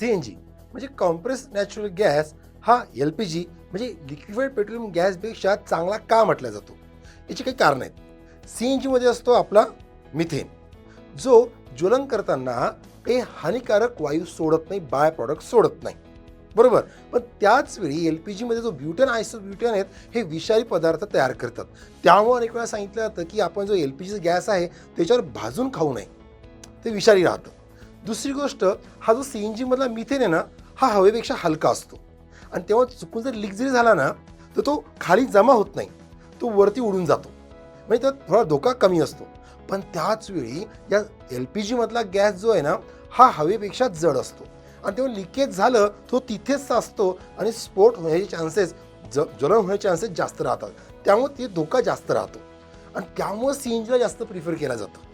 C N G म्हणजे compress natural gas हा L P G म्हणजे लिक्विफाईड पेट्रोलियम गॅसपेक्षा चांगला का म्हटला जातो? याची काही कारणं आहेत. सी एन जीमध्ये असतो आपला मिथेन. जो ज्वलन करताना काही हानिकारक वायू सोडत नाही बाय प्रॉडक्ट सोडत नाही. बरोबर? पण त्याच वेळी एल पी जीमध्ये जो ब्युटन आयसो ब्युटन आहेत हे विषारी पदार्थ तयार करतात. त्यामुळे अनेक वेळा सांगितलं जातं की आपण जो एल पी जी गॅस आहे त्याच्यावर भाजून खाऊ नये. ते विषारी राहतं. दुसरी गोष्ट हा जो सी एन जीमधला मिथेन आहे ना हा हवेपेक्षा हलका असतो. आणि तेव्हा चुकून जर लीक जरी झाला ना तर तो खाली जमा होत नाही. तो वरती उडून जातो. म्हणजे त्यात थोडा धोका कमी असतो. पण त्याच वेळी या एल पी जीमधला गॅस जो आहे ना हा हवेपेक्षा जड असतो. आणि तेव्हा लिकेज झालं तो तिथेच असतो आणि स्फोट होण्याचे चान्सेस ज ज्वलन होण्याचे चान्सेस जास्त राहतात. त्यामुळे ते धोका जास्त राहतो. आणि त्यामुळे सी एन जीला जास्त प्रिफर केला जातं.